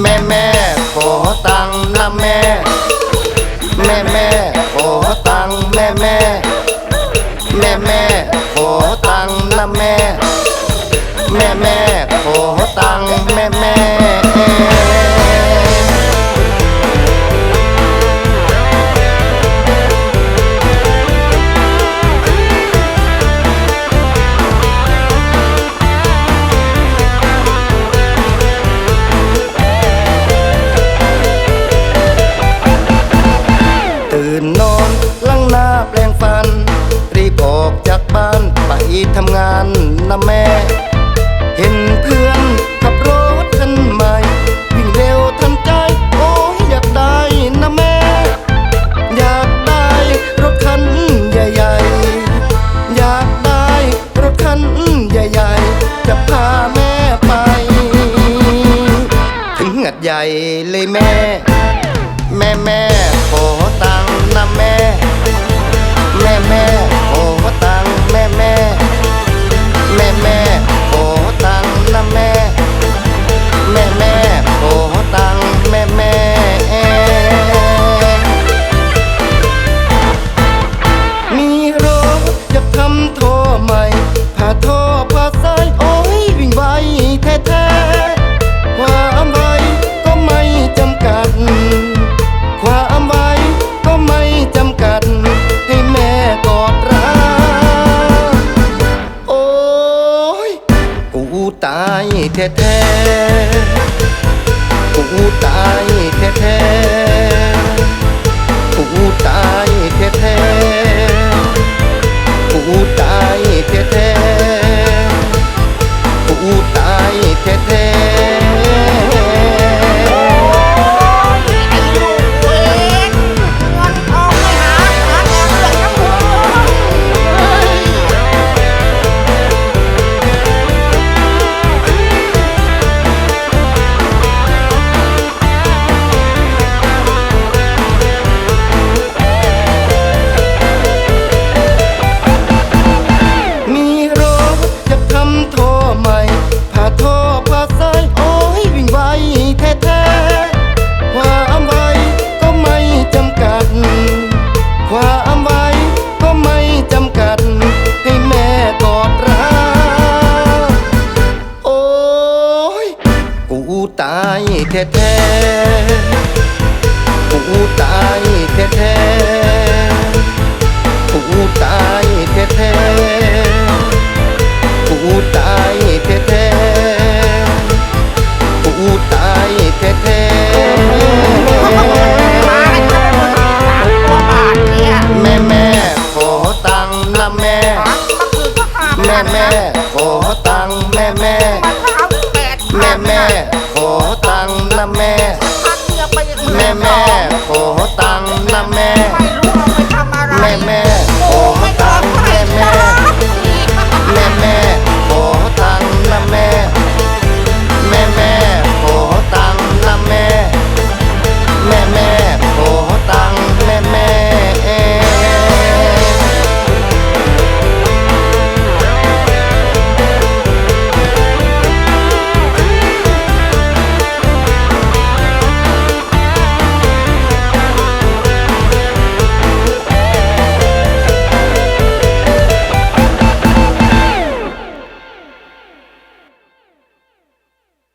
แม่แม่ขอตังนะแม่ แม่แม่ขอตังแม่แม่ แม่แม่ขอตังนะแม่ แม่แม่ขอตังแม่แม่ นนอนล้างหน้าแปลงฟัน รีบออกจากบ้านไปทำงานนะแม่ เห็นเพื่อนขับรถคันใหม่ วิ่งเร็วทันใจ โอ้ยอยากได้นะแม่ อยากได้รถคันใหญ่ๆ อยากได้รถคันใหญ่ๆ จะพาแม่ไป ถึงหัดใหญ่เลยแม่ แม่แม่ขอ แท้ความไว้ก็ไม่จำกัด ความไว้ก็ไม่จำกัด ให้แม่กอดรักโอ้ยกูตายแท้ๆกูตายแท้ๆกูตายแท้ กูตายแท้ๆกูตายแท้ๆกูตายแท้ๆกูตายแท้ๆกูตายแท้มาให้เงินมึงสามตัวบาทเนี่ยแม่แม่ขอตังค์นะแม่ แม่แม่ขอตังค์แม่แม่มันก็เอาแปดแม่แม่ ตังนะแม่ แม่แม่